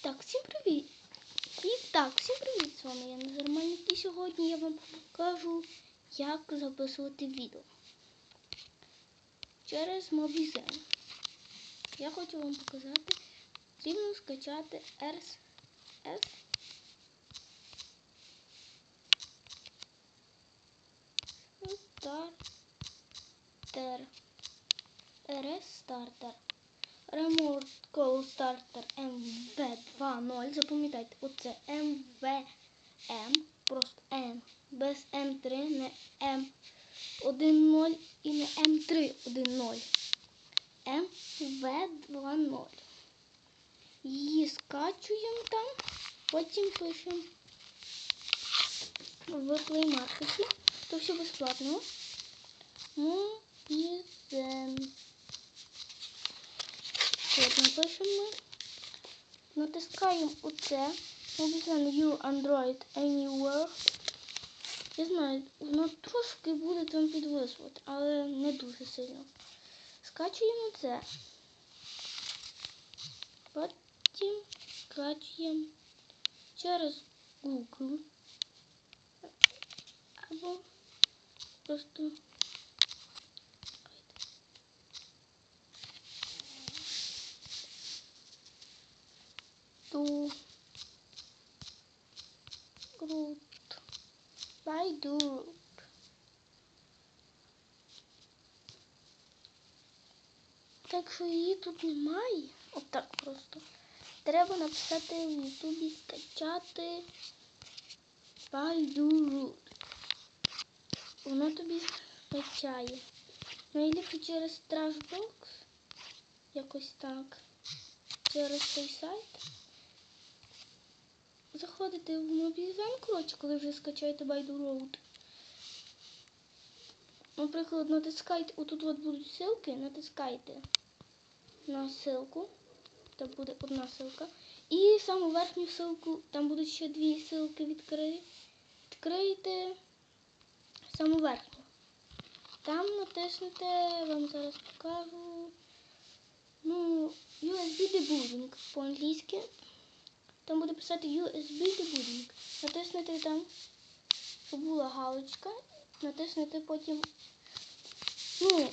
Так, всім привіт! І так, всім привіт! З вами я Незормальник і сьогодні я вам покажу, як записувати відео через Mobizen. Я хочу вам показати, потрібно скачати RSS. Starter. RS Starter. Remote Call Starter MV2.0. Запам'ятайте, оце MVM, просто M. Без M3, не M1.0 і не M3.1.0. MV2.0. Її скачуємо там, потім пишемо в Play Market. То все безплатно. Mobizen. Потім пишемо ми. Натискаємо оце. Mobizen You Android Anywhere. Я знаю, воно трошки буде там підвисувати, але не дуже сильно. Скачуємо це. Потім скачуємо через Google. Або просто Байду. Так що її тут немає. Отак просто. Треба написати в Ютубі скачати Байдурут. Воно тобі скачає. Ну і через Trashbox. Якось так. Через цей сайт Заходите в Mobizen, коротше, коли вже скачаєте Baidu Road. Наприклад, натискайте, отут от будуть ссылки, натискайте на ссылку. Там буде одна ссылка. І саму верхню ссылку, там будуть ще дві ссылки відкрити. Відкрийте саму верхню. Там натиснете, вам зараз покажу. Ну, USB debugging по-англійськи. Там буде писати USB debugging. Натиснете там, щоб була галочка. Натиснете потім. Ну,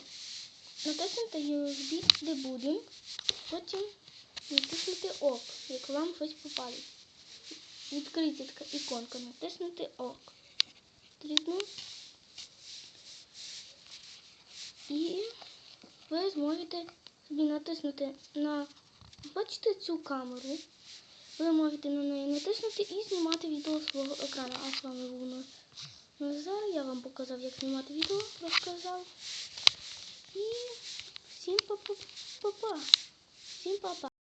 натиснете USB debugging. Потім натиснете ОК, як вам щось попалить. Відкрийте така іконка, натиснете ОК. Потрібно. І ви зможете собі натиснути на, бачите цю камеру. Ви можете на неї натиснути і знімати відео свого екрану. А з вами був Назар. Я вам показав, як знімати відео, розказав. І всім па-па-па-па. Всім па-па.